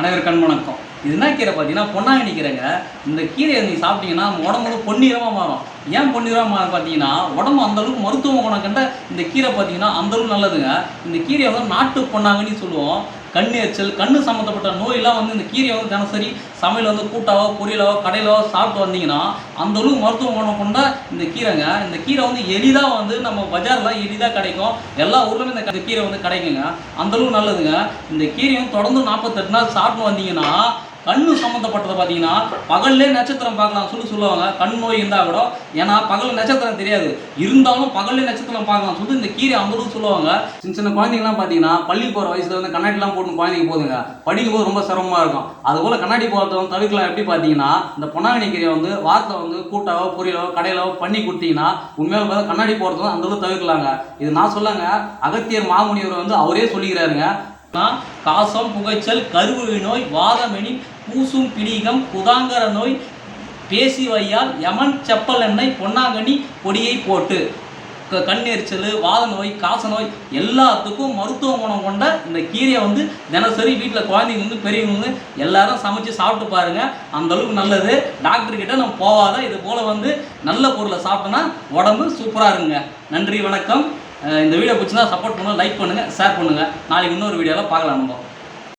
அனைவர் கண் வணக்கம். இது என்ன கீரை பார்த்தீங்கன்னா பொன்னாங்கண்ணி கீரைங்க. இந்த கீரையை நீங்கள் சாப்பிட்டீங்கன்னா உடம்பு வந்து பொன்னிறமாக மாறும். ஏன் பொன்னிறமாக மாறும் பார்த்தீங்கன்னா உடம்பு அந்த அளவுக்கு மருத்துவ குணம் கண்ட இந்த கீரை பார்த்தீங்கன்னா அந்த அளவுக்கு நல்லதுங்க. இந்த கீரையை வந்து நாட்டு பொன்னாங்கண்ணி சொல்லுவோம். கண் எரிச்சல் கண்ணு சம்மந்தப்பட்ட நோயெல்லாம் வந்து இந்த கீரையை வந்து தினசரி சமையல் வந்து கூட்டாவோ பொரியலோ கடையிலோ சாப்பிட்டு வந்தீங்கன்னா அந்த அளவுக்கு மருத்துவ குணம் கொண்ட இந்த கீரைங்க. இந்த கீரை வந்து எளிதாக வந்து நம்ம பஜாரில் எளிதாக கிடைக்கும். எல்லா ஊர்லேயுமே இந்த கீரை வந்து கிடைக்குங்க. அந்த அளவுக்கு நல்லதுங்க. இந்த கீரையும் தொடர்ந்து நாற்பத்தெட்டு நாள் சாப்பிட்டு வந்தீங்கன்னா கண்ணு சம்மந்தப்பட்டதை பார்த்தீங்கன்னா பகல்லே நட்சத்திரம் பார்க்கலாம் சொல்லி சொல்லுவாங்க. கண் நோய் இருந்தால் கூட ஏன்னா பகல் நட்சத்திரம் தெரியாது. இருந்தாலும் பகல்லே நட்சத்திரம் பார்க்கலாம் சொல்லி இந்த கீரை அந்த சொல்லுவாங்க. சின்ன சின்ன குழந்தைங்கலாம் பார்த்தீங்கன்னா பள்ளி போகிற வயசில் வந்து கண்ணாடிலாம் போட்டு குழந்தைங்க போதுங்க. படிக்கும்போது ரொம்ப சிரமமாக இருக்கும். அதுபோல் கண்ணாடி போகிறத வந்து தவிர்க்கலாம். எப்படி பார்த்தீங்கன்னா இந்த பொன்னாங்கண்ணி கீரையை வந்து வாரத்தில் வந்து கூட்டாவோ பொரியலோ கடையிலோ பண்ணி கொடுத்தீங்கன்னா உண்மையில பார்த்தா கண்ணாடி போகிறது அந்த அளவுக்கு தவிர்க்கலாங்க. இது நான் சொல்லுங்க அகத்தியர் மாமுனிவர் வந்து அவரே சொல்லிக்கிறாருங்க. காசம் புகைச்சல் கருவு நோய் வாதமெனி பூசும் பிடிகம் குதாங்கர நோய் பேசி வையால் யமன் செப்பல் எண்ணெய் பொன்னாங்கண்ணி பொடியை போட்டு. க- வாத நோய் காச நோய் எல்லாத்துக்கும் மருத்துவ குணம் கொண்ட இந்த கீரையை வந்து தினசரி வீட்டில் குழந்தைங்க வந்து பெரியவங்க வந்து எல்லாரும் சமைச்சு சாப்பிட்டு பாருங்க. அந்த அளவுக்கு நல்லது. டாக்டர் கிட்ட நம்ம போகாத இது போல வந்து நல்ல பொருளை சாப்பிட்டோன்னா உடம்பு சூப்பராக இருங்க நன்றி வணக்கம். இந்த வீடியோ பிடிச்சிருந்தா சப்போர்ட் பண்ணுங்கள் லைக் பண்ணுங்கள் ஷேர் பண்ணுங்கள் நாளைக்கு இன்னொரு வீடியோவில் பார்க்கலாம் நம்ம.